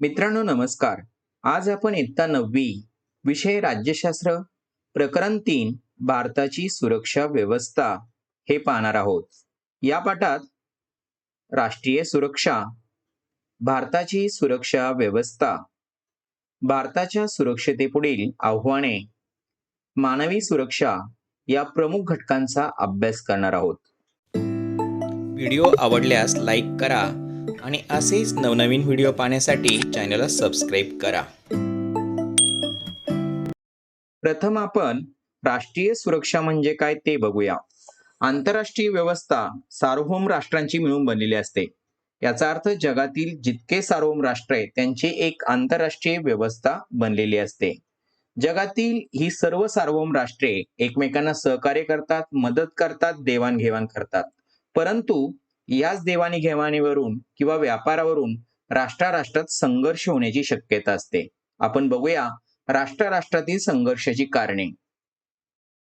मित्रांनो नमस्कार. आज आपण इयत्ता नववी विषय राज्यशास्त्र प्रकरण तीन भारताची सुरक्षा व्यवस्था हे पाहणार आहोत. या पाठात राष्ट्रीय सुरक्षा भारताची सुरक्षा व्यवस्था भारताच्या सुरक्षतेपुढील आव्हाने मानवी सुरक्षा या प्रमुख घटकांचा अभ्यास करणार आहोत. व्हिडिओ आवडल्यास लाईक करा आणि असेच नवनवीन व्हिडिओ पाहण्यासाठी चॅनलला सबस्क्राईब करा. प्रथम आपण राष्ट्रीय सुरक्षा म्हणजे काय ते बघूया. आंतरराष्ट्रीय व्यवस्था सार्वभौम राष्ट्रांची मिळून बनलेली असते. याचा अर्थ जगातील जितके सार्वभौम राष्ट्र आहेत त्यांची एक आंतरराष्ट्रीय व्यवस्था बनलेली असते. जगातील ही सर्व सार्वभौम राष्ट्रे एकमेकांना सहकार्य करतात मदत करतात देवाणघेवाण करतात. परंतु याच देवाणघेवाणीवरून किंवा व्यापारावरून राष्ट्राराष्ट्रात संघर्ष होण्याची शक्यता असते. आपण बघूया राष्ट्राराष्ट्रातील संघर्षाची कारणे.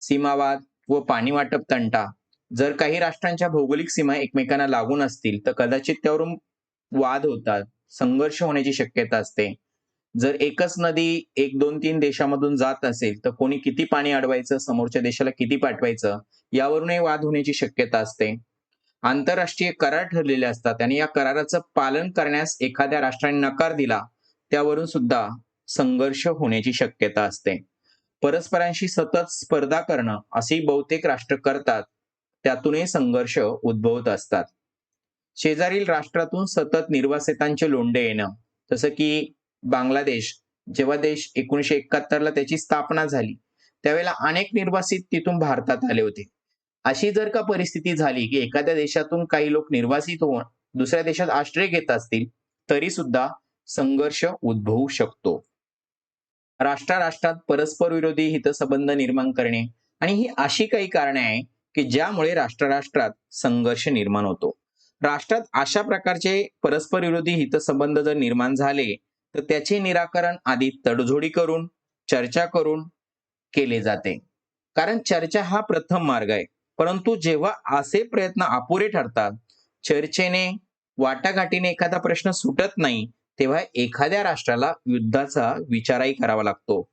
सीमावाद व पाणी वाटप तंटा. जर काही राष्ट्रांच्या भौगोलिक सीमा एकमेकांना लागून असतील तर कदाचित त्यावरून वाद होतात संघर्ष होण्याची शक्यता असते. जर एकच नदी एक दोन तीन देशामधून जात असेल तर कोणी किती पाणी अडवायचं समोरच्या देशाला किती पाठवायचं यावरूनही वाद होण्याची शक्यता असते. आंतरराष्ट्रीय करार ठरलेले असतात. आणि या कराराचं पालन करण्यास एखाद्या राष्ट्राने नकार दिला त्यावरून सुद्धा संघर्ष होण्याची शक्यता असते. परस्परांशी सतत स्पर्धा करणं असे बहुतेक राष्ट्र करतात. त्यातूनही संघर्ष उद्भवत असतात. शेजारील राष्ट्रातून सतत निर्वासितांचे लोंढे येणं जसं की बांगलादेश. जेव्हा देश एकोणीशे एकाहत्तरला त्याची स्थापना झाली त्यावेळेला अनेक निर्वासित तिथून भारतात आले होते. अशी जर का परिस्थिती झाली की एखाद्या देशातून काही लोक निर्वासित होऊन दुसऱ्या देशात आश्रय घेत असतील तरी सुद्धा संघर्ष उद्भवू शकतो. राष्ट्राराष्ट्रात परस्पर विरोधी हितसंबंध निर्माण करणे आणि ही अशी काही कारणे आहे की ज्यामुळे राष्ट्रराष्ट्रात संघर्ष निर्माण होतो. राष्ट्रात अशा प्रकारचे परस्पर विरोधी हितसंबंध जर निर्माण झाले तर त्याचे निराकरण आधी तडजोडी करून चर्चा करून केले जाते. कारण चर्चा हा प्रथम मार्ग आहे. परंतु जेव्हा असे प्रयत्न अपुरे ठरतात चर्चेने वाटाघाटीने एखादा प्रश्न सुटत नाही तेव्हा एखाद्या राष्ट्राला युद्धाचा विचारही करावा लागतो.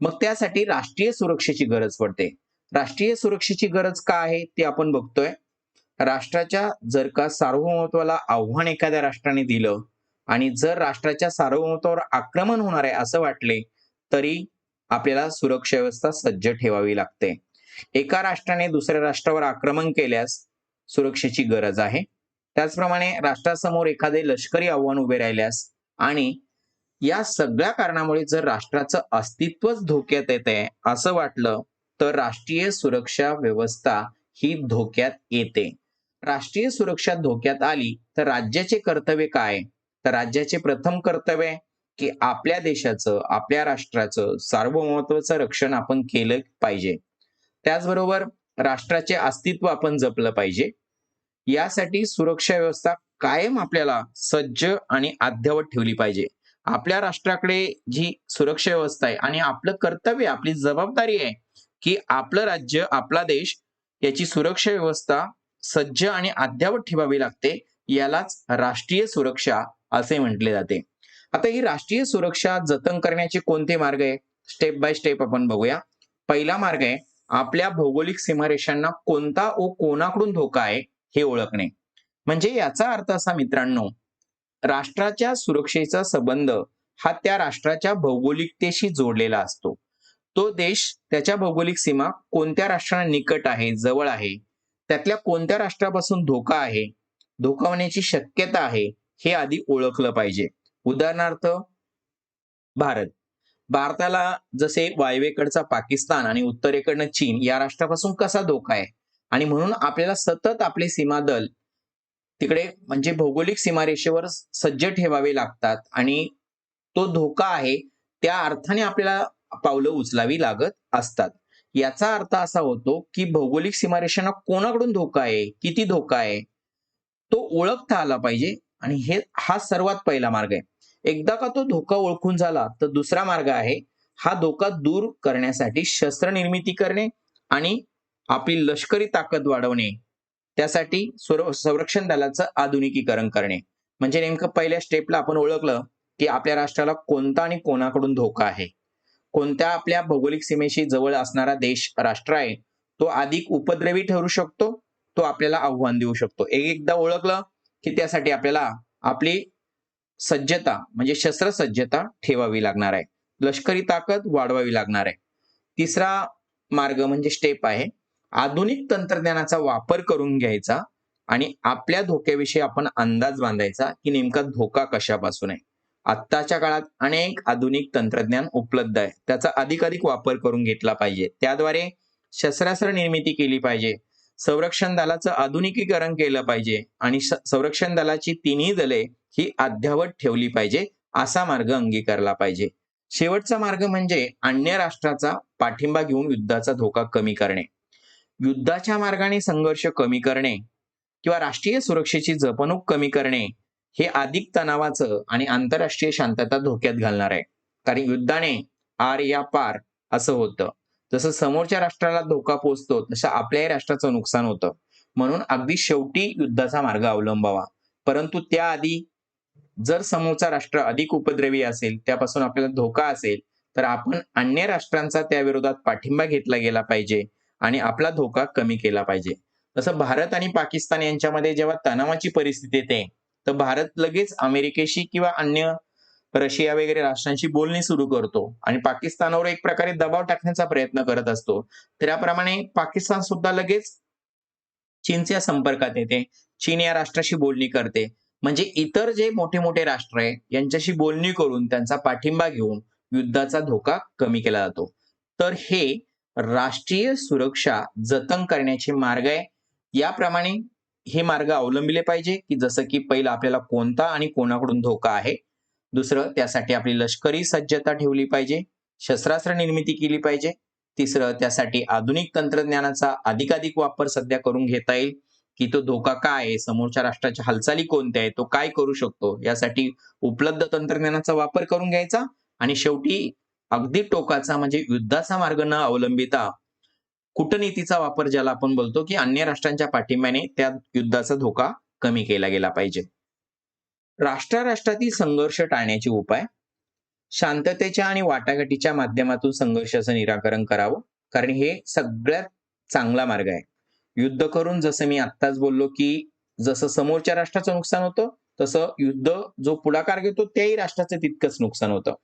मग त्यासाठी राष्ट्रीय सुरक्षेची गरज पडते. राष्ट्रीय सुरक्षेची गरज का आहे ते आपण बघतोय. राष्ट्राच्या जर का सार्वभौमत्वाला आव्हान एखाद्या राष्ट्राने दिलं आणि जर राष्ट्राच्या सार्वभौमत्वावर आक्रमण होणार आहे असं वाटले तरी आपल्याला सुरक्षा व्यवस्था सज्ज ठेवावी लागते. एका राष्ट्राने दुसऱ्या राष्ट्रावर आक्रमण केल्यास सुरक्षेची गरज आहे. त्याचप्रमाणे राष्ट्रासमोर एखादे लष्करी आव्हान उभे राहिल्यास आणि या सगळ्या कारणामुळे जर राष्ट्राचं अस्तित्वच धोक्यात येत आहे असं वाटलं तर राष्ट्रीय सुरक्षा व्यवस्था ही धोक्यात येते. राष्ट्रीय सुरक्षा धोक्यात आली तर राज्याचे कर्तव्य काय? तर राज्याचे प्रथम कर्तव्य आहे की आपल्या देशाचं आपल्या राष्ट्राचं सार्वभौमत्वाचं रक्षण आपण केलं पाहिजे. त्याचबरोबर राष्ट्राचे अस्तित्व आपण जपलं पाहिजे. यासाठी सुरक्षा व्यवस्था कायम आपल्याला सज्ज आणि अद्ययावत ठेवली पाहिजे. आपल्या राष्ट्राकडे जी सुरक्षा व्यवस्था आहे आणि आपलं कर्तव्य आपली जबाबदारी आहे की आपलं राज्य आपला देश याची सुरक्षा व्यवस्था सज्ज आणि अद्ययावत ठेवावी लागते. यालाच राष्ट्रीय सुरक्षा असे म्हटले जाते. आता ही राष्ट्रीय सुरक्षा जतन करण्याचे कोणते मार्ग आहे स्टेप बाय स्टेप आपण बघूया. पहिला मार्ग आहे आपल्या भौगोलिक सीमारेषांना कोणता व कोणाकडून धोका आहे हे ओळखणे. म्हणजे याचा अर्थ असा मित्रांनो राष्ट्राच्या सुरक्षेचा संबंध हा त्या राष्ट्राच्या भौगोलिकतेशी जोडलेला असतो. तो देश त्याच्या भौगोलिक सीमा कोणत्या राष्ट्रांना निकट आहे जवळ आहे त्यातल्या कोणत्या राष्ट्रापासून धोका आहे धोका होण्याची शक्यता आहे हे आधी ओळखलं पाहिजे. उदाहरणार्थ भारत. भारताला जसे वायवेकडचा पाकिस्तान आणि उत्तरेकडनं चीन या राष्ट्रापासून कसा धोका आहे? आणि म्हणून आपल्याला सतत आपले सीमा दल तिकडे म्हणजे भौगोलिक सीमारेषेवर सज्ज ठेवावे लागतात आणि तो धोका आहे त्या अर्थाने आपल्याला पावलं उचलावी लागत असतात. याचा अर्थ असा होतो की भौगोलिक सीमारेषांना कोणाकडून धोका आहे? किती धोका आहे? तो ओळखता आला पाहिजे आणि हे हा सर्वात पहिला मार्ग आहे. एकदा का तो धोका ओळखून झाला तर दुसरा मार्ग आहे हा धोका दूर करण्यासाठी शस्त्र निर्मिती करणे आणि आपली लष्करी ताकद वाढवणे. त्यासाठी संरक्षण दलाचं आधुनिकीकरण करणे. म्हणजे नेमकं पहिल्या स्टेपला आपण ओळखलं की आपल्या राष्ट्राला कोणता आणि कोणाकडून धोका आहे. कोणत्या आपल्या भौगोलिक सीमेशी जवळ असणारा देश राष्ट्र आहे तो अधिक उपद्रवी ठरू शकतो तो आपल्याला आव्हान देऊ शकतो. एक एकदा ओळखलं की त्यासाठी आपल्याला आपली सज्जता म्हणजे शस्त्रसज्जता ठेवावी लागणार आहे. लष्करी ताकद वाढवावी लागणार आहे. तिसरा मार्ग म्हणजे स्टेप आहे. आधुनिक तंत्रज्ञानाचा वापर करून घ्यायचा आणि आपल्या धोक्याविषयी आपण अंदाज बांधायचा की नेमका धोका कशापासून आहे. आत्ताच्या काळात अनेक आधुनिक तंत्रज्ञान उपलब्ध आहे. त्याचा अधिकाधिक वापर करून घेतला पाहिजे. त्याद्वारे शस्त्रास्त्र निर्मिती केली पाहिजे. संरक्षण दलाचं आधुनिकीकरण केलं पाहिजे आणि संरक्षण दलाची तिन्ही दले ही अद्यावत ठेवली पाहिजे असा मार्ग अंगीकारला पाहिजे. शेवटचा मार्ग म्हणजे अन्य राष्ट्राचा पाठिंबा घेऊन युद्धाचा धोका कमी करणे. युद्धाच्या मार्गाने संघर्ष कमी करणे किंवा राष्ट्रीय सुरक्षेची जपणूक कमी करणे हे अधिक तणावाचं आणि आंतरराष्ट्रीय शांतता धोक्यात घालणार आहे. कारण युद्धाने आर या पार असं होतं. जसं समोरच्या राष्ट्राला धोका पोचतो तसं आपल्याही राष्ट्राचं नुकसान होतं. म्हणून अगदी शेवटी युद्धाचा मार्ग अवलंबावा. परंतु त्याआधी जर समोरचा राष्ट्र अधिक उपद्रवी असेल त्यापासून आपल्याला धोका असेल तर आपण अन्य राष्ट्रांचा त्या विरोधात पाठिंबा घेतला गेला पाहिजे आणि आपला धोका कमी केला पाहिजे. तसं भारत आणि पाकिस्तान यांच्यामध्ये जेव्हा तणावाची परिस्थिती येते तर भारत लगेच अमेरिकेशी किंवा अन्य रशिया वगैरे राष्ट्रांशी बोलणी सुरू करतो आणि पाकिस्तानवर एक प्रकारे दबाव टाकण्याचा प्रयत्न करत असतो. त्याप्रमाणे पाकिस्तान सुद्धा लगेच चीनच्या संपर्कात येते चीन या राष्ट्राशी बोलणी करते. म्हणजे इतर जे मोठे मोठे राष्ट्र आहे यांच्याशी बोलणी करून त्यांचा पाठिंबा घेऊन युद्धाचा धोका कमी केला जातो. तर हे राष्ट्रीय सुरक्षा जतन करण्याचे मार्ग आहे. याप्रमाणे हे मार्ग अवलंबिले पाहिजे की जसं की पहिलं आपल्याला कोणता आणि कोणाकडून धोका आहे. दुसरं त्यासाठी आपली लष्करी सज्जता ठेवली पाहिजे शस्त्रास्त्र निर्मिती केली पाहिजे. तिसरं त्यासाठी आधुनिक तंत्रज्ञानाचा अधिकाधिक वापर सध्या करून घेता येईल. की तो धोका काय आहे? समोरच्या राष्ट्राच्या हालचाली कोणत्या आहे तो काय करू शकतो? यासाठी उपलब्ध तंत्रज्ञानाचा वापर करून घ्यायचा आणि शेवटी अगदी टोकाचा म्हणजे युद्धाचा मार्ग न अवलंबिता कूटनीतीचा वापर ज्याला आपण बोलतो की अन्य राष्ट्रांच्या पाठिंब्याने त्या युद्धाचा धोका कमी केला गेला पाहिजे. राष्ट्राराष्ट्रातील संघर्ष टाळण्याचे उपाय. शांततेच्या आणि वाटाघाटीच्या माध्यमातून संघर्षाचं निराकरण करावं. कारण हे सगळ्यात चांगला मार्ग आहे. युद्ध करून जसं मी आत्ताच बोललो की जसं समोरच्या राष्ट्राचं नुकसान होतं तसं युद्ध जो पुढाकार घेतो त्याही राष्ट्राचं तितकंच नुकसान होतं.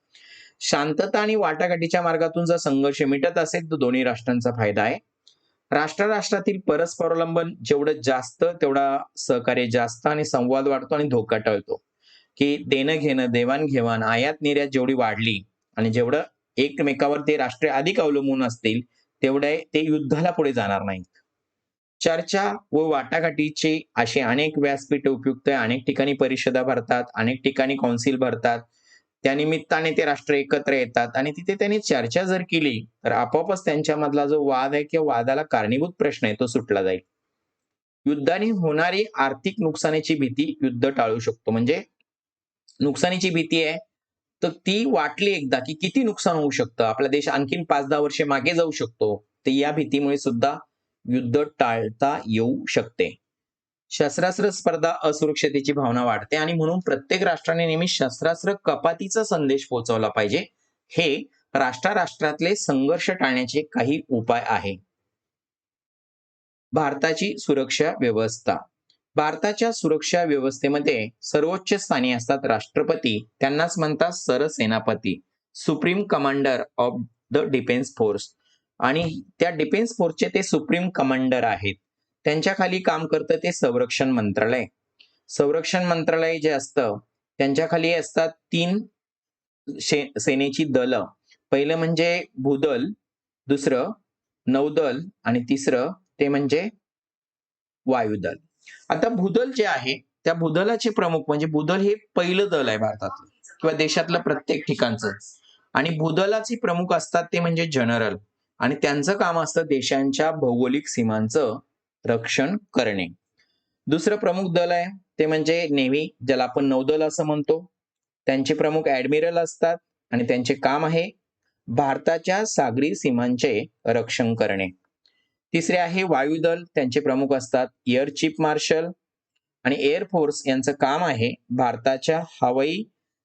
शांतता आणि वाटाघाटीच्या मार्गातून जर संघर्ष मिटत असेल तर दोन्ही राष्ट्रांचा फायदा आहे. राष्ट्र राष्ट्रातील परस्परावलंबन जेवढं जास्त तेवढा सहकार्य जास्त आणि संवाद वाढतो आणि धोका टळतो. की देणं घेणं देवाणघेवाण आयात निर्यात जेवढी वाढली आणि जेवढं एकमेकावर ते राष्ट्र अधिक अवलंबून असतील तेवढे ते युद्धाला पुढे जाणार नाहीत. चर्चा व वाटाघाटीचे असे अनेक व्यासपीठ उपयुक्त आहे. अनेक ठिकाणी परिषदा भरतात अनेक ठिकाणी कौन्सिल भरतात. त्या निमित्ताने ते राष्ट्र एकत्र येतात आणि तिथे त्यांनी चर्चा जर केली तर आपोआपच त्यांच्यामधला जो वाद आहे किंवा वादाला कारणीभूत प्रश्न आहे तो सुटला जाईल. युद्धाने होणारी आर्थिक नुकसानीची भीती युद्ध टाळू शकतो. म्हणजे नुकसानीची भीती आहे तर ती वाटली एकदा की किती नुकसान होऊ शकतं? आपला देश आणखीन पाच दहा वर्षे मागे जाऊ शकतो. तर या भीतीमुळे सुद्धा युद्ध टाळता येऊ शकते. शस्त्रास्त्र स्पर्धा असुरक्षतेची भावना वाढते आणि म्हणून प्रत्येक राष्ट्राने नेहमी शस्त्रास्त्र कपातीचा संदेश पोहोचवला पाहिजे. हे राष्ट्राराष्ट्रातले संघर्ष टाळण्याचे काही उपाय आहे. भारताची सुरक्षा व्यवस्था. भारताच्या सुरक्षा व्यवस्थेमध्ये सर्वोच्च स्थानी असतात राष्ट्रपती त्यांनाच म्हणतात सरसेनापती supreme commander of the defence force. आणि त्या डिफेन्स फोर्सचे ते सुप्रीम कमांडर आहेत. त्यांच्या खाली काम करतं ते संरक्षण मंत्रालय. संरक्षण मंत्रालय जे असतं त्यांच्या खाली असतात तीन शे सेनेची दल. पहिलं म्हणजे भूदल दुसरं नौदल आणि तिसरं ते म्हणजे वायुदल. आता भूदल जे आहे त्या भूदलाचे प्रमुख म्हणजे भूदल हे पहिलं दल आहे भारतातलं किंवा देशातलं प्रत्येक ठिकाणचं. आणि भूदलाचे प्रमुख असतात ते म्हणजे जनरल आणि त्यांचं काम असतं देशांच्या भौगोलिक सीमांचं रक्षण करणे. दुसरं प्रमुख दल आहे ते म्हणजे नेव्ही ज्याला आपण नौदल असं म्हणतो. त्यांचे प्रमुख ऍडमिरल असतात आणि त्यांचे काम आहे भारताच्या सागरी सीमांचे रक्षण करणे. तिसरे आहे वायुदल त्यांचे प्रमुख असतात एअर चीफ मार्शल आणि एअर फोर्स यांचं काम आहे भारताच्या हवाई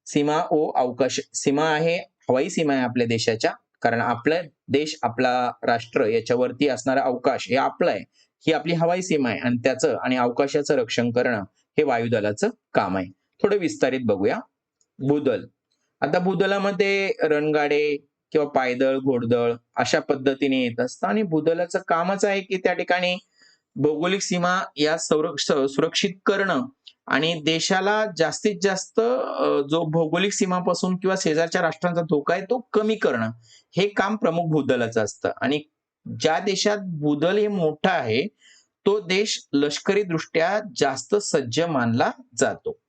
सीमा ओ अवकाश सीमा आहे हवाई सीमा आहे आपल्या देशाच्या. कारण आपलं देश आपला राष्ट्र याच्यावरती असणारा अवकाश हे आपलं आहे. ही आपली हवाई सीमा आहे आणि त्याचं आणि अवकाशाचं रक्षण करणं हे वायुदलाचं काम आहे. थोडं विस्तारित बघूया. भूदल. आता भूदलामध्ये रणगाडे किंवा पायदळ घोडदळ अशा पद्धतीने येत असतं आणि भूदलाचं कामच आहे की त्या ठिकाणी भौगोलिक सीमा या संरक्ष सुरक्षित करणं आणि देशाला जास्तीत जास्त जो भौगोलिक सीमापासून किंवा शेजारच्या राष्ट्रांचा धोका आहे तो कमी करणं हे काम प्रमुख भूदलाचं असतं. आणि ज्या देशात भूदल हे मोठं आहे तो देश लष्करी दृष्ट्या जास्त सज्ज मानला जातो.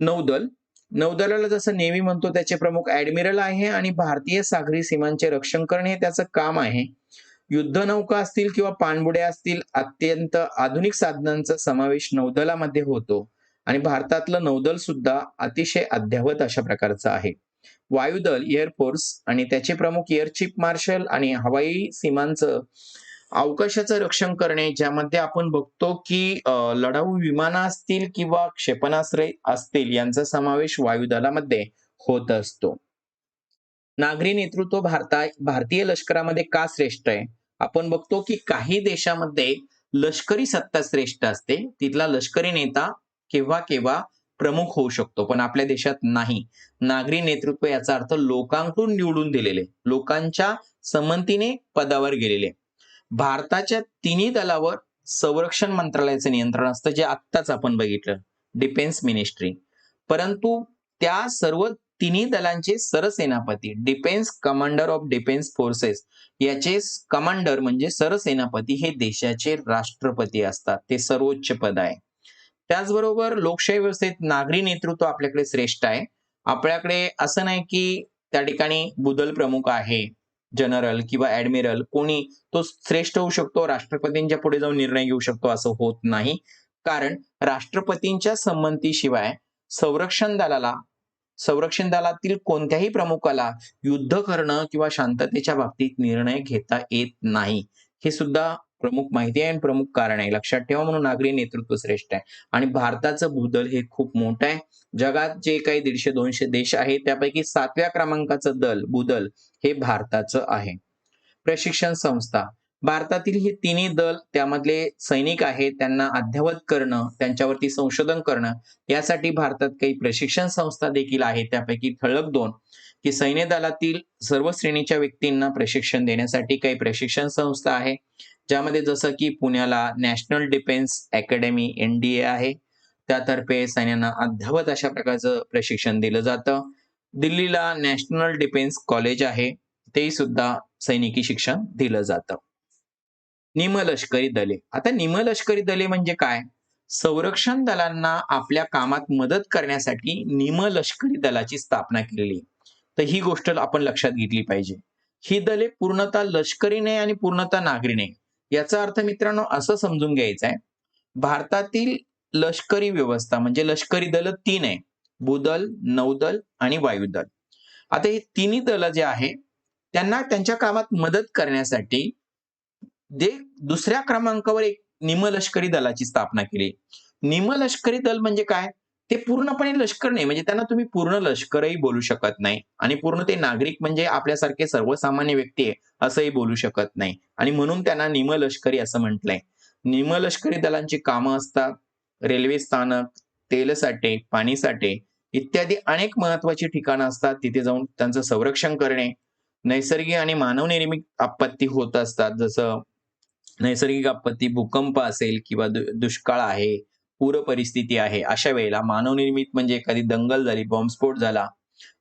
नौदल नौदलाला जसं नेव्ही म्हणतो त्याचे प्रमुख ऍडमिरल आहे आणि भारतीय सागरी सीमांचे रक्षण करणे हे त्याचं काम आहे. युद्धनौका असतील किंवा पाणबुड्या असतील अत्यंत आधुनिक साधनांचा समावेश नौदलामध्ये होतो. आणि भारतातलं नौदल सुद्धा अतिशय अद्ययावत अशा प्रकारचं आहे. वायुदल एअरफोर्स आणि त्याचे प्रमुख एअर चीफ मार्शल आणि हवाई सीमांचं अवकाशाचं रक्षण करणे ज्यामध्ये आपण बघतो की लढाऊ विमानं असतील किंवा क्षेपणास्त्रे असतील यांचा समावेश वायुदलामध्ये होत असतो. नागरी नेतृत्व भारता भारतीय लष्करामध्ये का श्रेष्ठ आहे? आपण बघतो की काही देशामध्ये लष्करी सत्ता श्रेष्ठ असते. तिथला लष्करी नेता केव्हा केव्हा प्रमुख होऊ शकतो पण आपल्या देशात नाही. नागरी नेतृत्व याचा अर्थ लोकांकडून निवडून दिलेले लोकांच्या संमतीने पदावर गेलेले. भारताच्या तिन्ही दलावर संरक्षण मंत्रालयाचं नियंत्रण असतं जे आत्ताच आपण बघितलं डिफेन्स मिनिस्ट्री. परंतु त्या सर्व तिन्ही दलांचे सरसेनापती defence commander of defence forces याचे कमांडर म्हणजे सरसेनापती हे देशाचे राष्ट्रपती असतात. ते सर्वोच्च पद आहे. त्याचबरोबर लोकशाही व्यवस्थेत नागरी नेतृत्व आपल्याकडे श्रेष्ठ आहे. आपल्याकडे असं नाही की त्या ठिकाणी बुदल प्रमुख आहे जनरल किंवा ऍडमिरल कोणी तो श्रेष्ठ होऊ शकतो राष्ट्रपतींच्या पुढे जाऊन निर्णय घेऊ शकतो असं होत नाही. कारण राष्ट्रपतींच्या संमतीशिवाय संरक्षण दलाला संरक्षण दलातील कोणत्याही प्रमुखाला युद्ध करणं किंवा शांततेच्या बाबतीत निर्णय घेता येत नाही. हे सुद्धा प्रमुख माहिती आहे आणि प्रमुख कारण आहे. लक्षात ठेवा म्हणून नागरी नेतृत्व श्रेष्ठ आहे. आणि भारताचं भूदल हे खूप मोठं आहे. जगात जे काही दीडशे दोनशे देश आहेत त्यापैकी सातव्या क्रमांकाचं दल भूदल हे भारताचं आहे. प्रशिक्षण संस्था. भारतातील हे तिन्ही दल त्यामधले सैनिक आहेत त्यांना अद्ययावत करणं त्यांच्यावरती संशोधन करणं यासाठी भारतात काही प्रशिक्षण संस्था देखील आहेत. त्यापैकी ठळक दोन की सैन्य दलातील सर्व श्रेणीच्या व्यक्तींना प्रशिक्षण देण्यासाठी काही प्रशिक्षण संस्था आहे ज्यामध्ये जसं की पुण्याला national defence academy N D A आहे. त्यातर्फे सैन्यांना अध्यावत अशा प्रकारचं प्रशिक्षण दिलं जातं. दिल्लीला नॅशनल डिफेन्स कॉलेज आहे तेही सुद्धा सैनिकी शिक्षण दिलं जातं. निमलष्करी दले. आता निमलष्करी दले म्हणजे काय? संरक्षण दलांना आपल्या कामात मदत करण्यासाठी निमलष्करी दलाची स्थापना केलेली. तर ही गोष्ट आपण लक्षात घेतली पाहिजे. ही दले पूर्णतः लष्करी नाही आणि पूर्णतः नागरी नाही याचा अर्थ मित्रांनो असं समजून घ्यायचं आहे. भारतातील लष्करी व्यवस्था म्हणजे लष्करी दल तीन आहे. भूदल नौदल आणि वायुदल. आता हे तिन्ही दल जे आहे त्यांना त्यांच्या कामात मदत करण्यासाठी जे दुसऱ्या क्रमांकावर एक निमलष्करी दलाची स्थापना केली. निमलष्करी दल म्हणजे काय? ते पूर्णपणे लष्कर नाही म्हणजे त्यांना तुम्ही पूर्ण लष्करही बोलू शकत नाही आणि पूर्ण ते नागरिक म्हणजे आपल्यासारखे सर्वसामान्य व्यक्ती आहे असंही बोलू शकत नाही. आणि म्हणून त्यांना निमलष्करी असं म्हटलंय. निमलष्करी दलांची कामं असतात रेल्वे स्थानक तेलसाठे पाणीसाठे इत्यादी अनेक महत्वाची ठिकाणं असतात तिथे जाऊन त्यांचं संरक्षण करणे. नैसर्गिक आणि मानवनिर्मित आपत्ती होत असतात जसं नैसर्गिक आपत्ती भूकंप असेल किंवा दुष्काळ आहे पूर परिस्थिती आहे अशा वेळेला मानवनिर्मित म्हणजे एखादी दंगल झाली बॉम्बस्फोट झाला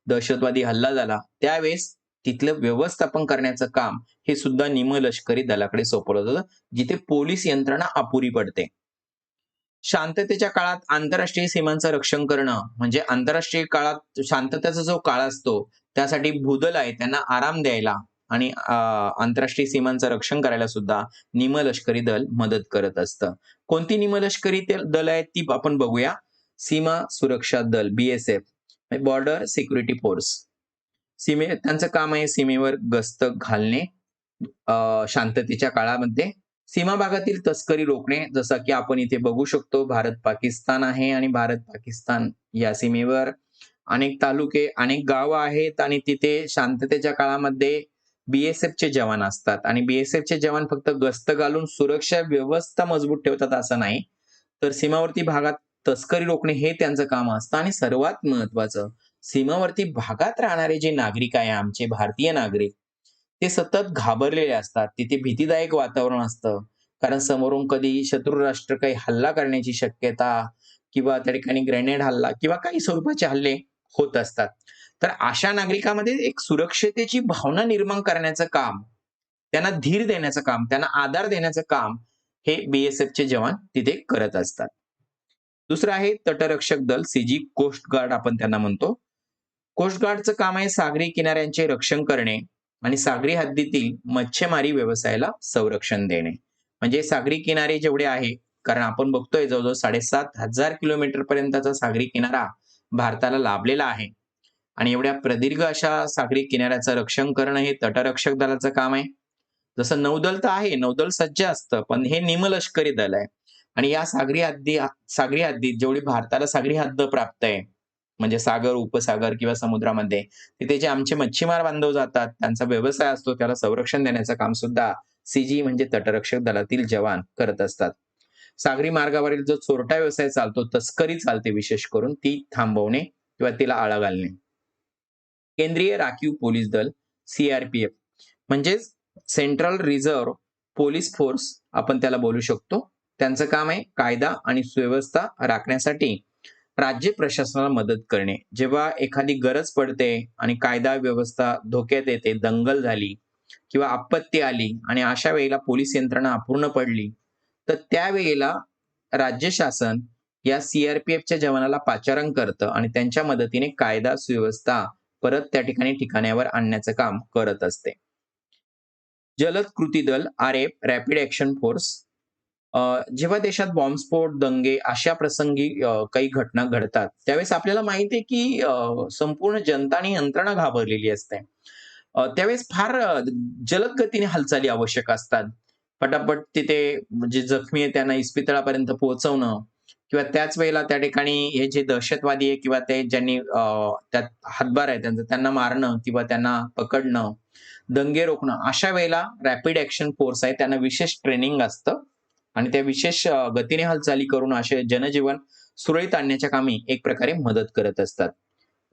दहशतवादी हल्ला झाला त्यावेळेस तिथलं व्यवस्थापन करण्याचं काम हे सुद्धा निमलष्करी दलाकडे सोपवलं जातं जिथे पोलीस यंत्रणा अपुरी पडते. शांततेच्या काळात आंतरराष्ट्रीय सीमांचं रक्षण करणं म्हणजे आंतरराष्ट्रीय काळात शांततेचा जो काळ असतो त्यासाठी भूदल आहे त्यांना आराम द्यायला. आणि आंतरराष्ट्रीय सीमांचं रक्षण करायला सुद्धा निमलष्करी दल मदत करत असतं. कोणती निमलष्करी दल आहेत ती आपण बघूया. सीमा सुरक्षा दल बीएसएफ बॉर्डर सिक्युरिटी फोर्स सीमे त्यांचं काम आहे सीमेवर गस्त घालणे शांततेच्या काळामध्ये. सीमा भागातील तस्करी रोखणे जसं की आपण इथे बघू शकतो भारत पाकिस्तान आहे आणि भारत पाकिस्तान या सीमेवर अनेक तालुके अनेक गावं आहेत आणि तिथे शांततेच्या काळामध्ये बीएसएफचे जवान असतात. आणि बीएसएफचे जवान फक्त गस्त घालून सुरक्षा व्यवस्था मजबूत ठेवतात असं नाही. तर सीमावर्ती भागात तस्करी रोखणे हे त्यांचं काम असतं. आणि सर्वात महत्वाचं सीमावर्ती भागात राहणारे जे नागरिक आहे आमचे भारतीय नागरिक ते सतत घाबरलेले असतात. तिथे भीतीदायक वातावरण असतं. कारण समोरून कधी शत्रू राष्ट्र काही हल्ला करण्याची शक्यता किंवा त्या ठिकाणी ग्रेनेड हल्ला किंवा काही स्वरूपाचे हल्ले होत असतात. तर अशा नागरिकांमध्ये एक सुरक्षतेची भावना निर्माण करण्याचं काम त्यांना धीर देण्याचं काम त्यांना आधार देण्याचं काम हे बीएसएफचे जवान तिथे करत असतात. दुसरं आहे तटरक्षक दल सीजी कोस्ट गार्ड आपण त्यांना म्हणतो. कोस्ट गार्डचं काम आहे सागरी किनाऱ्यांचे रक्षण करणे आणि सागरी हद्दीतील मच्छीमारी व्यवसायाला संरक्षण देणे. म्हणजे सागरी किनारे जेवढे आहे कारण आपण बघतोय जवळजवळ साडेसात हजार किलोमीटर पर्यंतचा सागरी किनारा भारताला लाभलेला आहे. आणि एवढ्या प्रदीर्घ अशा सागरी किनाऱ्याचं रक्षण करणं हे तटरक्षक दलाचं काम आहे. जसं नौदल तर आहे नौदल सज्ज असतं पण हे निमलष्करी दल आहे. आणि या सागरी हद्दी सागरी हद्दीत जेवढी भारताला सागरी हद्द प्राप्त आहे म्हणजे सागर उपसागर किंवा समुद्रामध्ये तिथे जे आमचे मच्छीमार बांधव जातात त्यांचा व्यवसाय असतो त्याला संरक्षण देण्याचं काम सुद्धा सीजी म्हणजे तटरक्षक दलातील जवान करत असतात. सागरी मार्गावरील जो चोरटा व्यवसाय चालतो तस्करी चालते विशेष करून ती थांबवणे किंवा तिला आळा घालणे. केंद्रीय राखीव पोलीस दल सीआरपीएफ म्हणजेच सेंट्रल रिझर्व्ह पोलीस फोर्स आपण त्याला बोलू शकतो. त्यांचं काम आहे कायदा आणि सुव्यवस्था राखण्यासाठी राज्य प्रशासनाला मदत करणे. जेव्हा एखादी गरज पडते आणि कायदा व्यवस्था धोक्यात येते दंगल झाली किंवा आपत्ती आली आणि अशा वेळेला पोलीस यंत्रणा अपूर्ण पडली तर त्यावेळेला राज्य शासन या सीआरपीएफच्या जवानाला पाचारण करतं आणि त्यांच्या मदतीने कायदा सुव्यवस्था परत त्या ठिकाणी ठिकाण्यावर आणण्याचं काम करत असते. जलद कृती दल R F rapid action force जेव्हा देशात बॉम्बस्फोट दंगे अशा प्रसंगी काही घटना घडतात त्यावेळेस आपल्याला माहिती आहे की संपूर्ण जनता आणि यंत्रणा घाबरलेली असते. त्यावेळेस फार जलद गतीने हालचाली आवश्यक असतात. पटापट तिथे जे जखमी आहे त्यांना इस्पितळापर्यंत पोहोचवणं किंवा त्याच वेळेला त्या ठिकाणी हे जे दहशतवादी आहे किंवा ते ज्यांनी त्यात हातभार आहे त्यांचा त्यांना मारणं किंवा त्यांना पकडणं दंगे रोखणं अशा वेळेला रॅपिड ऍक्शन फोर्स आहे. त्यांना विशेष ट्रेनिंग असतं. आणि त्या विशेष गतीने हालचाली करून असे जनजीवन सुरळीत आणण्याच्या कामी एक प्रकारे मदत करत असतात.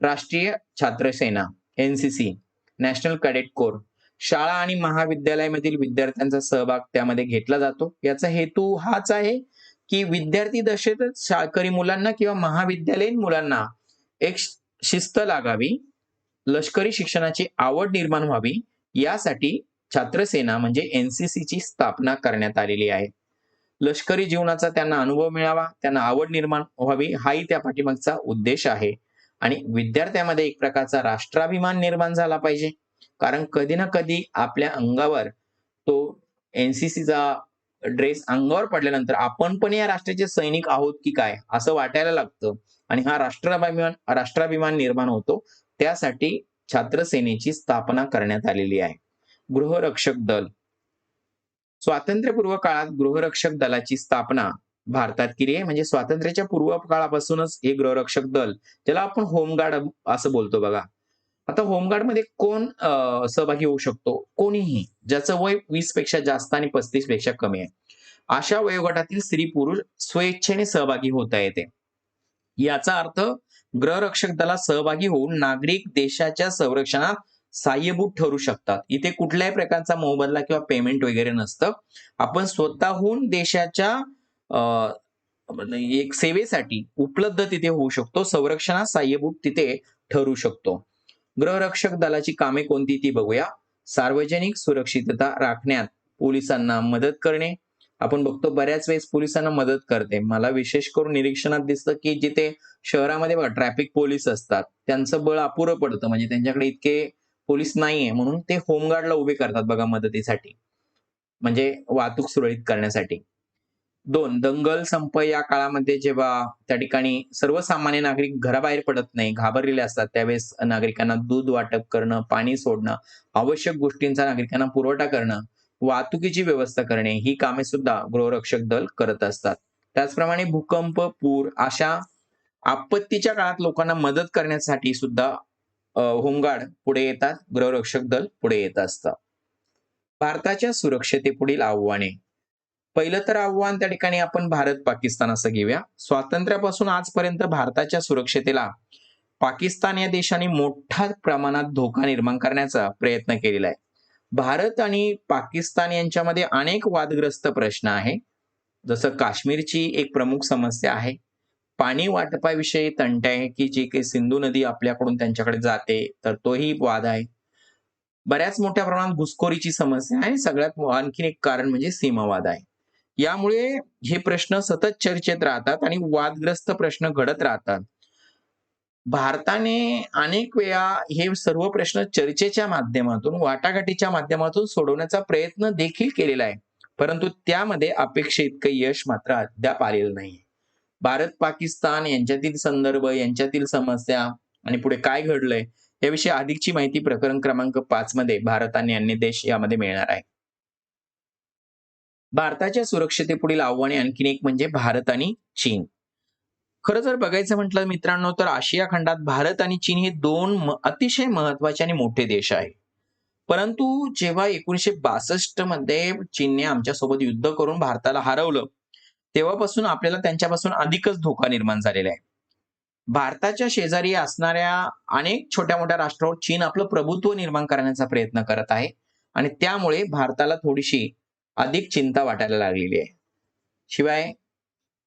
राष्ट्रीय छात्र सेना एनसीसी नॅशनल कॅडेट कोर शाळा आणि महाविद्यालयामधील विद्यार्थ्यांचा सहभाग त्यामध्ये घेतला जातो. याचा हेतू हाच आहे की विद्यार्थी दशेतच शाळकरी मुलांना किंवा महाविद्यालयीन मुलांना एक शिस्त लागावी लष्करी शिक्षणाची आवड निर्माण व्हावी यासाठी छात्रसेना म्हणजे एनसीसी ची स्थापना करण्यात आलेली आहे. लष्करी जीवनाचा त्यांना अनुभव मिळावा त्यांना आवड निर्माण व्हावी हाही त्या पाठीमागचा उद्देश आहे. आणि विद्यार्थ्यामध्ये एक प्रकारचा राष्ट्राभिमान निर्माण झाला पाहिजे. कारण कधी ना कधी आपल्या अंगावर तो एनसीसीचा ड्रेस अंगावर पडल्यानंतर आपण पण या राष्ट्राचे सैनिक आहोत की काय असं वाटायला लागतं. आणि हा राष्ट्राभिमान राष्ट्राभिमान निर्माण होतो. त्यासाठी छात्रसेनेची स्थापना करण्यात आलेली आहे. गृहरक्षक दल. स्वातंत्र्यपूर्व काळात गृहरक्षक दलाची स्थापना भारतात केली आहे. म्हणजे स्वातंत्र्याच्या पूर्व काळापासूनच हे गृहरक्षक दल ज्याला आपण होमगार्ड असं बोलतो बघा. आता होमगार्डमध्ये कोण सहभागी होऊ शकतो? कोणीही ज्याचं वय वीसपेक्षा जास्त आणि पस्तीसपेक्षा कमी आहे. अशा वयोगटातील स्त्री पुरुष स्वेच्छेने सहभागी होता येते. याचा अर्थ ग्रहरक्षक दलात सहभागी होऊन नागरिक देशाच्या संरक्षणात सहाय्यभूत ठरू शकतात. इथे कुठल्याही प्रकारचा मोबदला किंवा पेमेंट वगैरे नसतं. आपण स्वतःहून देशाच्या एक सेवेसाठी उपलब्ध तिथे होऊ शकतो. संरक्षणात सहाय्यभूत तिथे ठरू शकतो. गृहरक्षक दलाची कामे कोणती ती बघूया. सार्वजनिक सुरक्षितता राखण्यात पोलिसांना मदत करणे. आपण बघतो बऱ्याच वेळेस पोलिसांना मदत करते. मला विशेष करून निरीक्षणात दिसतं की जिथे शहरामध्ये बघा ट्रॅफिक पोलीस असतात. त्यांचं बळ अपुरं पडतं. म्हणजे त्यांच्याकडे इतके पोलीस नाहीये. म्हणून ते होमगार्डला उभे करतात बघा मदतीसाठी. म्हणजे वाहतूक सुरळीत करण्यासाठी. दोन दंगल संप या काळामध्ये जेव्हा त्या ठिकाणी सर्वसामान्य नागरिक घराबाहेर पडत नाही घाबरलेले असतात त्यावेळेस नागरिकांना दूध वाटप करणं पाणी सोडणं आवश्यक गोष्टींचा नागरिकांना पुरवठा करणं वाहतुकीची व्यवस्था करणे ही कामे सुद्धा गृहरक्षक दल करत असतात. त्याचप्रमाणे भूकंप पूर अशा आपत्तीच्या काळात लोकांना मदत करण्यासाठी सुद्धा होमगार्ड पुढे येतात गृहरक्षक दल पुढे येत असतं भारताच्या सुरक्षतेपुढील आव्हाने. पहिलं तर आव्हान त्या ठिकाणी आपण भारत पाकिस्तान असं घेऊया. स्वातंत्र्यापासून आजपर्यंत भारताच्या सुरक्षतेला पाकिस्तान या देशाने मोठ्या प्रमाणात धोका निर्माण करण्याचा प्रयत्न केलेला आहे. भारत आणि पाकिस्तान यांच्यामध्ये अनेक वादग्रस्त प्रश्न आहे. जसं काश्मीरची एक प्रमुख समस्या आहे. पाणी वाटपाविषयी तंटे आहे की जी काही सिंधू नदी आपल्याकडून त्यांच्याकडे जाते तर तोही वाद आहे. बऱ्याच मोठ्या प्रमाणात घुसखोरीची समस्या आहे. सगळ्यात आणखीन एक कारण म्हणजे सीमावाद आहे. यामुळे हे प्रश्न सतत चर्चेत राहतात आणि वादग्रस्त प्रश्न घडत राहतात. भारताने अनेक वेळा हे सर्व प्रश्न चर्चेच्या माध्यमातून वाटाघाटीच्या माध्यमातून सोडवण्याचा प्रयत्न देखील केलेला आहे. परंतु त्यामध्ये अपेक्षित इतकं यश मात्र अद्याप आलेलं नाही भारत पाकिस्तान यांच्यातील संदर्भ यांच्यातील समस्या आणि पुढे काय घडलंय याविषयी अधिकची माहिती प्रकरण क्रमांक पाच मध्ये भारत आणि अन्य देश यामध्ये मिळणार आहे. भारताच्या सुरक्षतेपुढील आव्हाने आणखीन एक म्हणजे भारत आणि चीन. खरं जर बघायचं म्हटलं मित्रांनो तर आशिया खंडात भारत आणि चीन हे दोन अतिशय महत्त्वाचे आणि मोठे देश आहे. परंतु जेव्हा एकोणीशे बासष्टमध्ये चीनने आमच्यासोबत युद्ध करून भारताला हरवलं तेव्हापासून आपल्याला त्यांच्यापासून अधिकच धोका निर्माण झालेला आहे. भारताच्या शेजारी असणाऱ्या अनेक छोट्या मोठ्या राष्ट्रावर चीन आपलं प्रभुत्व निर्माण करण्याचा प्रयत्न करत आहे. आणि त्यामुळे भारताला थोडीशी अधिक चिंता वाटायला लागलेली आहे. शिवाय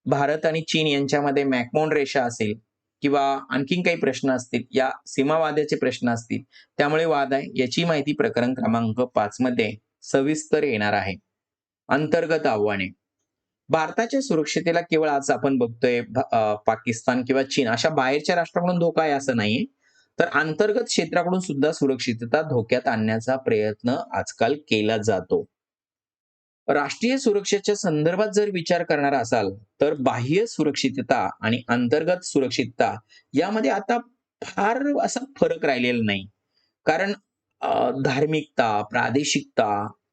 भारत आणि चीन यांच्यामध्ये मॅकमोन रेषा असेल किंवा आणखीन काही प्रश्न असतील या सीमावादाचे प्रश्न असतील त्यामुळे वाद आहे याची माहिती प्रकरण क्रमांक पाच मध्ये सविस्तर येणार आहे. अंतर्गत आव्हाने. भारताच्या सुरक्षतेला केवळ आज आपण बघतोय पाकिस्तान किंवा चीन अशा बाहेरच्या राष्ट्राकडून धोका आहे असं नाहीये. तर अंतर्गत क्षेत्राकडून सुद्धा सुरक्षितता धोक्यात आणण्याचा प्रयत्न आजकाल केला जातो. राष्ट्रीय सुरक्षेच्या संदर्भात जर विचार करणार असाल तर बाह्य सुरक्षितता आणि अंतर्गत सुरक्षितता यामध्ये आता फार असा फरक राहिलेला नाही. कारण धार्मिकता प्रादेशिकता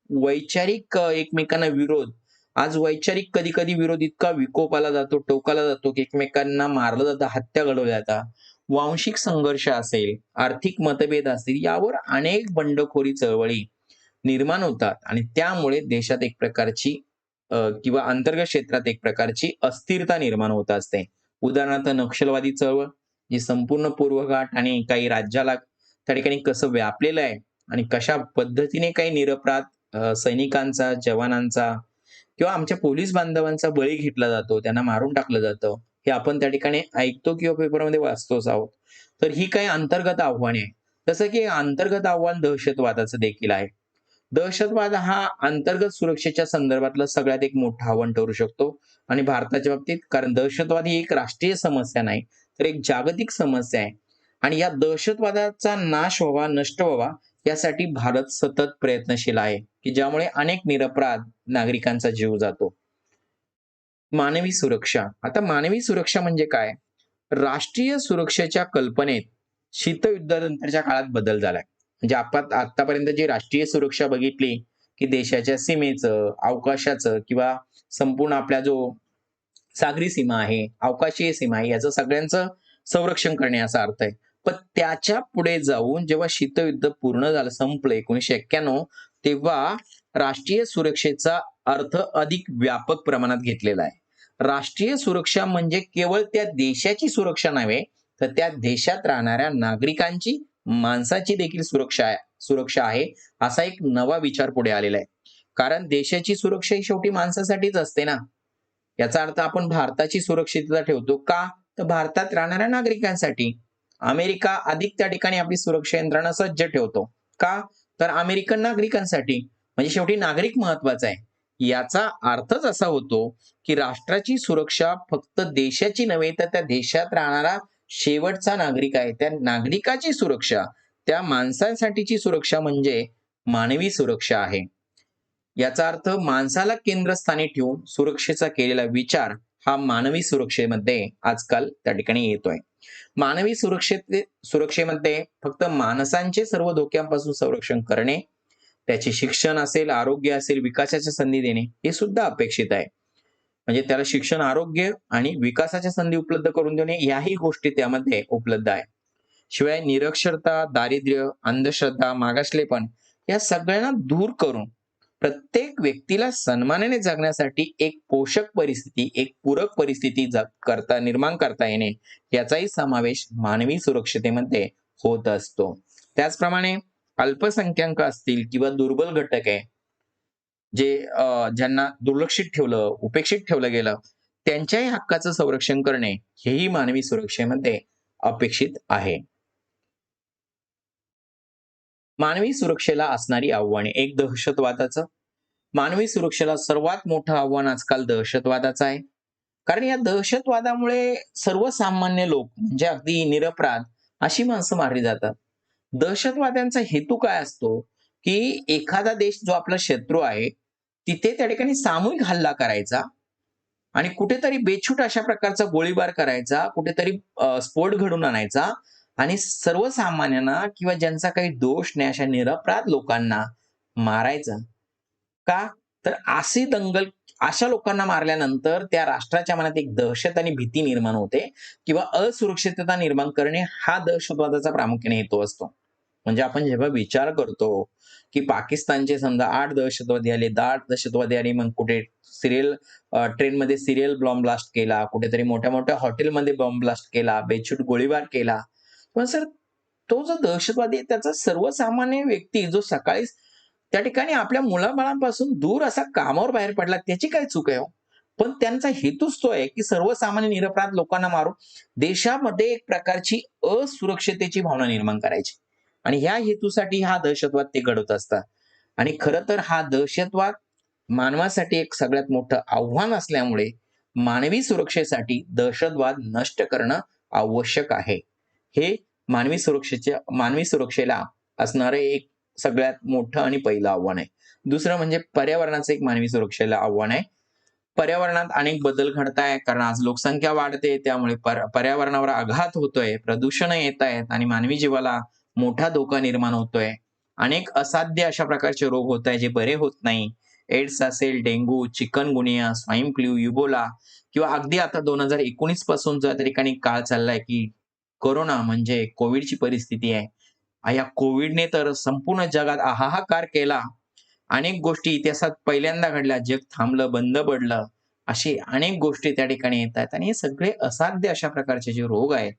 वैचारिक एकमेकांना विरोध आज वैचारिक कधी कधी विरोध इतका विकोपाला जातो टोकाला जातो की एकमेकांना मारलं जातं हत्या घडवल्या जातात. वांशिक संघर्ष असेल आर्थिक मतभेद असतील यावर अनेक बंडखोरी चळवळी निर्माण होतात. आणि त्यामुळे देशात एक प्रकारची किंवा अंतर्गत क्षेत्रात एक प्रकारची अस्थिरता निर्माण होत असते. उदाहरणार्थ नक्षलवादी चळवळ जी संपूर्ण पूर्वघाट आणि काही राज्याला त्या ठिकाणी कसं व्यापलेलं आहे आणि कशा पद्धतीने काही निरपराध सैनिकांचा जवानांचा किंवा आमच्या पोलीस बांधवांचा बळी घेतला जातो त्यांना मारून टाकलं जातं हे आपण त्या ठिकाणी ऐकतो किंवा पेपरमध्ये वाचतोच आहोत. तर ही काही अंतर्गत आव्हाने आहे जसं की अंतर्गत आव्हान दहशतवादाचं देखील आहे. दहशतवाद हा अंतर्गत सुरक्षेच्या संदर्भातलं सगळ्यात एक मोठं आव्हान ठरू शकतो. आणि भारताच्या बाबतीत कारण दहशतवाद ही एक राष्ट्रीय समस्या नाही तर एक जागतिक समस्या आहे. आणि या दहशतवादाचा नाश व्हावा नष्ट व्हावा यासाठी भारत सतत प्रयत्नशील आहे की ज्यामुळे अनेक निरपराध नागरिकांचा जीव जातो. मानवी सुरक्षा. आता मानवी सुरक्षा म्हणजे काय? राष्ट्रीय सुरक्षेच्या कल्पनेत शीतयुद्धानंतरच्या काळात बदल झालाय. म्हणजे आपण आतापर्यंत जी राष्ट्रीय सुरक्षा बघितली की देशाच्या सीमेचं अवकाशाचं किंवा संपूर्ण आपला जो सागरी सीमा आहे अवकाशीय सीमा आहे याचं सगळ्यांचं संरक्षण करणे असा अर्थ आहे. पण त्याच्या पुढे जाऊन जेव्हा शीतयुद्ध पूर्ण झालं संपलं एकोणीशे एक्क्याण्णव तेव्हा राष्ट्रीय सुरक्षेचा अर्थ अधिक व्यापक प्रमाणात घेतलेला आहे. राष्ट्रीय सुरक्षा म्हणजे केवळ त्या देशाची सुरक्षा नव्हे तर त्या देशात राहणाऱ्या नागरिकांची माणसाची देखील सुरक्षा आहे सुरक्षा आहे असा एक नवा विचार पुढे आलेला आहे. कारण देशाची सुरक्षा ही शेवटी माणसासाठीच असते ना. याचा अर्थ आपण भारताची सुरक्षितता ठेवतो का? तर भारतात राहणाऱ्या नागरिकांसाठी. अमेरिका अधिक त्या ठिकाणी आपली सुरक्षा यंत्रणा सज्ज ठेवतो. का? तर अमेरिकन नागरिकांसाठी. म्हणजे शेवटी नागरिक महत्त्वाचा आहे. याचा अर्थच असा होतो की राष्ट्राची सुरक्षा फक्त देशाची नव्हे तर त्या देशात राहणारा शेवटचा नागरिक आहे. त्या नागरिकाची सुरक्षा त्या माणसांसाठीची सुरक्षा म्हणजे मानवी सुरक्षा आहे. याचा अर्थ माणसाला केंद्रस्थानी ठेवून सुरक्षेचा केलेला विचार हा मानवी सुरक्षेमध्ये आजकाल त्या ठिकाणी येतोय. मानवी सुरक्षेत सुरक्षेमध्ये फक्त माणसांचे सर्व धोक्यांपासून संरक्षण करणे त्याचे शिक्षण असेल आरोग्य असेल विकासाच्या संधी देणे हे सुद्धा अपेक्षित आहे. म्हणजे त्याला शिक्षण आरोग्य आणि विकासाच्या संधी उपलब्ध करून देणे याही गोष्टी त्यामध्ये उपलब्ध आहे. शिवाय निरक्षरता दारिद्र्य अंधश्रद्धा मागासलेपण या सगळ्यांना दूर करून प्रत्येक व्यक्तीला सन्मानाने जगण्यासाठी एक पोषक परिस्थिती एक पूरक परिस्थिती जग करता निर्माण करता येणे याचाही समावेश मानवी सुरक्षतेमध्ये होत असतो. त्याचप्रमाणे अल्पसंख्याक असतील किंवा दुर्बल घटक आहे जे ज्यांना दुर्लक्षित ठेवलं उपेक्षित ठेवलं गेलं त्यांच्याही हक्काचं संरक्षण करणे हेही मानवी सुरक्षेमध्ये अपेक्षित आहे. मानवी सुरक्षेला असणारी आव्हाने एक दहशतवादाचं. मानवी सुरक्षेला सर्वात मोठं आव्हान आजकाल दहशतवादाचं आहे. कारण या दहशतवादामुळे सर्वसामान्य लोक म्हणजे अगदी निरपराध अशी माणसं मारली जातात. दहशतवाद्यांचा हेतू काय असतो? की एखादा देश जो आपला शत्रू आहे तिथे त्या ठिकाणी सामूहिक हल्ला करायचा आणि कुठेतरी बेछूट अशा प्रकारचा गोळीबार करायचा कुठेतरी स्फोट घडून आणायचा आणि सर्वसामान्यांना किंवा ज्यांचा काही दोष नाही अशा निरपराध लोकांना मारायचं. का? तर असे दंगल अशा लोकांना मारल्यानंतर त्या राष्ट्राच्या मनात एक दहशत आणि भीती निर्माण होते किंवा असुरक्षितता निर्माण करणे हा दहशतवादाचा प्रामुख्याने हेतू असतो. म्हणजे आपण जेव्हा विचार करतो की पाकिस्तानचे समजा आठ दहशतवादी आले दहा दहशतवादी आले मग कुठे सिरियल ट्रेनमध्ये सिरियल बॉम्ब ब्लास्ट केला कुठेतरी मोठ्या मोठ्या हॉटेलमध्ये बॉम्ब ब्लास्ट केला बेछूट गोळीबार केला पण सर तो जो दहशतवादी आहे त्याचा सर्वसामान्य व्यक्ती जो सकाळी त्या ठिकाणी आपल्या मुलाबाळांपासून दूर असा कामावर बाहेर पडला त्याची काय चूक आहे हो? पण त्यांचा हेतूच तो आहे की सर्वसामान्य निरपराध लोकांना मारून देशामध्ये एक प्रकारची असुरक्षतेची भावना निर्माण करायची आणि ह्या हेतूसाठी हा दहशतवाद ते घडवत असतात. आणि खरं तर हा दहशतवाद मानवासाठी एक सगळ्यात मोठं आव्हान असल्यामुळे मानवी सुरक्षेसाठी दहशतवाद नष्ट करणं आवश्यक आहे. हे मानवी सुरक्षेच्या मानवी सुरक्षेला असणारे एक सगळ्यात मोठं आणि पहिलं आव्हान आहे. दुसरं म्हणजे पर्यावरणाचं एक मानवी सुरक्षेला आव्हान आहे. पर्यावरणात अनेक बदल घडत आहे कारण आज लोकसंख्या वाढते त्यामुळे पर्यावरणावर आघात होतोय प्रदूषण येत आहेत आणि मानवी जीवाला मोठा धोका निर्माण होतोय. अनेक असाध्य अशा प्रकारचे रोग होत आहे जे बरे होत नाही. एड्स असेल dengue chikungunya swine flu Ebola किंवा अगदी आता दोन हजार एकोणीसपासून ज्या ठिकाणी काळ चाललाय की कोरोना म्हणजे कोविडची परिस्थिती आहे. या कोविडने तर संपूर्ण जगात आहाहाकार केला. अनेक गोष्टी इतिहासात पहिल्यांदा घडल्या. जग थांबलं बंद पडलं. अशी अनेक गोष्टी त्या ठिकाणी येत आहेत. आणि हे सगळे असाध्य अशा प्रकारचे जे रोग आहेत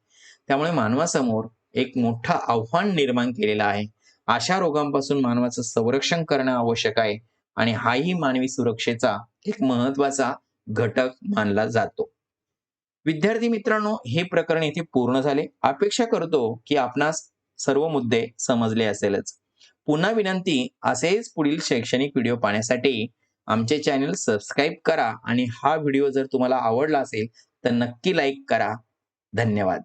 त्यामुळे मानवासमोर एक मोठं आव्हान निर्माण केलेलं आहे. अशा रोगांपासून मानवाचं संरक्षण करणं आवश्यक आहे आणि हाही मानवी सुरक्षेचा एक महत्त्वाचा घटक मानला जातो. विद्यार्थी मित्रांनो हे प्रकरण इथे पूर्ण झाले. अपेक्षा करतो की आपणास सर्व मुद्दे समजले असेलच. पुन्हा विनंती असेच पुढील शैक्षणिक व्हिडिओ पाहण्यासाठी आमचे चॅनल सबस्क्राईब करा आणि हा व्हिडिओ जर तुम्हाला आवडला असेल तर नक्की लाईक करा. धन्यवाद.